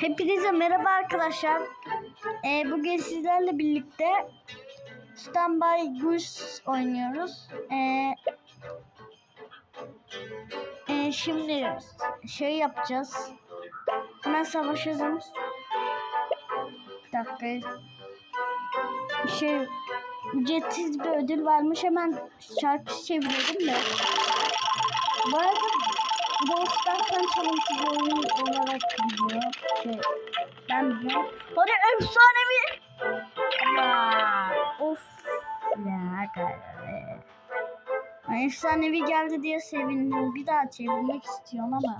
Hepinize merhaba arkadaşlar. Ee, bugün sizlerle birlikte Standby Goose oynuyoruz. Ee, e, şimdi şey yapacağız. Hemen savaşalım. Bir dakika. Şey ücretsiz bir ödül varmış. Hemen şarkı çeviriyorum da. Bu arada Ghost'tan çalıntı bir oyun olarak gidiyor. Şey, ben biliyorum. Hadi efsanevi. Ya of. Ya. Ay, Efsanevi geldi diye sevindim. Bir daha çevirmek istiyorum ama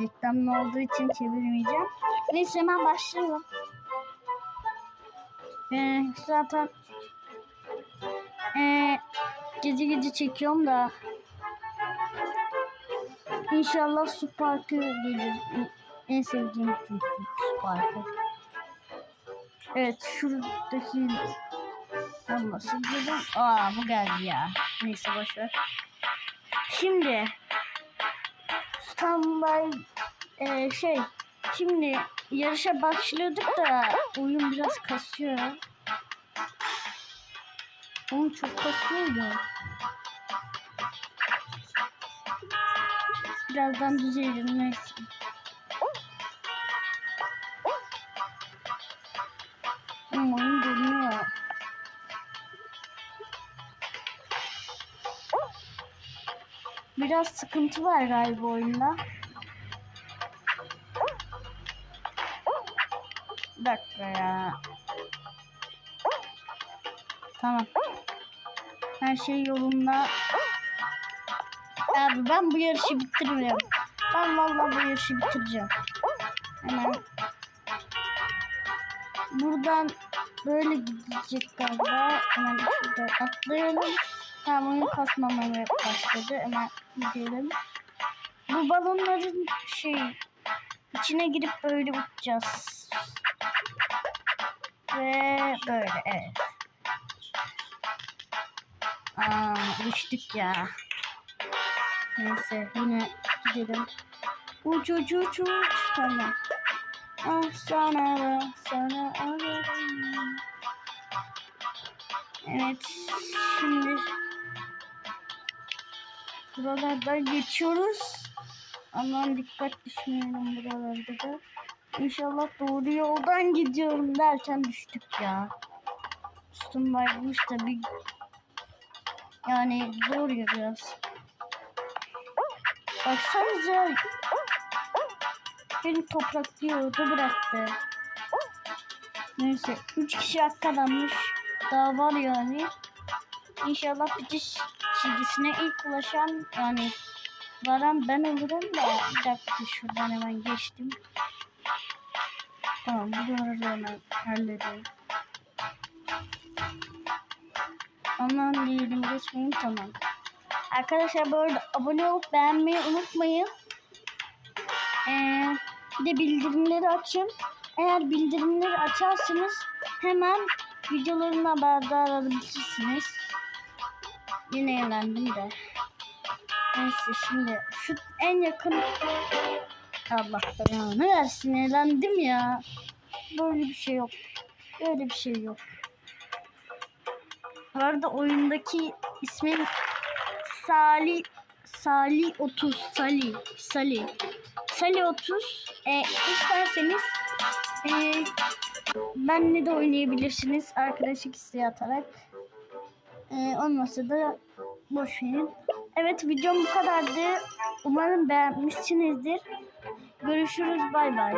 reklamlı olduğu için çevirmeyeceğim. Neyse hemen başlayalım. Ee, zaten ee, gece gece çekiyorum da İnşallah su parkı gelir. En sevdiğim çünkü su parkı. Evet şuradaki olmasın dedim. Aa bu geldi ya. Neyse boşver. Şimdi standby e, şey şimdi yarışa başlıyorduk da oyun biraz kasıyor. Oyun çok kasıyor. Birazdan düzelir neyse. Ama oyun dönüyor. Biraz sıkıntı var galiba oyunda. Bir dakika ya. Tamam. Her şey yolunda. Abi ben bu yarışı bitiririm. Ben vallahi bu yarışı bitireceğim. Hemen. Buradan böyle gidecek galiba. Hemen şurada atlayalım. Tamam oyun kasmamaya başladı. Hemen gidelim. Bu balonların şey içine girip böyle uçacağız. Ve böyle evet. Aa, düştük ya. Neyse yine gidelim. Uç uç uç uç. Tamam. Ah sana sana ararım. Evet şimdi buralardan geçiyoruz. Aman dikkat düşmeyelim buralarda da. İnşallah doğru yoldan gidiyorum derken düştük ya. Üstüm bayılmış da bir yani zor ya biraz. Baksanıza. Beni topraklıyordu bıraktı. Neyse. Üç kişi kazanmış. Daha var yani. İnşallah bitiş çizgisine ilk ulaşan yani varan ben olurum da bir dakika şuradan hemen geçtim. Tamam bu doğru hemen halledeyim. Aman diyelim geçmeyin tamam. Arkadaşlar bu arada abone olup beğenmeyi unutmayın. Ee, bir de bildirimleri açın. Eğer bildirimleri açarsanız hemen videoların haberdar olabilirsiniz. Yine eğlendim de. Neyse şimdi şu en yakın Allah belanı versin eğlendim ya. Böyle bir şey yok. Böyle bir şey yok. Bu arada oyundaki ismin Sali Sali 30 Sali Sali Sali 30 e, isterseniz e, benle de oynayabilirsiniz arkadaşlık isteği atarak e, olmasa da boş verin. Evet videom bu kadardı. Umarım beğenmişsinizdir. Görüşürüz bay bay.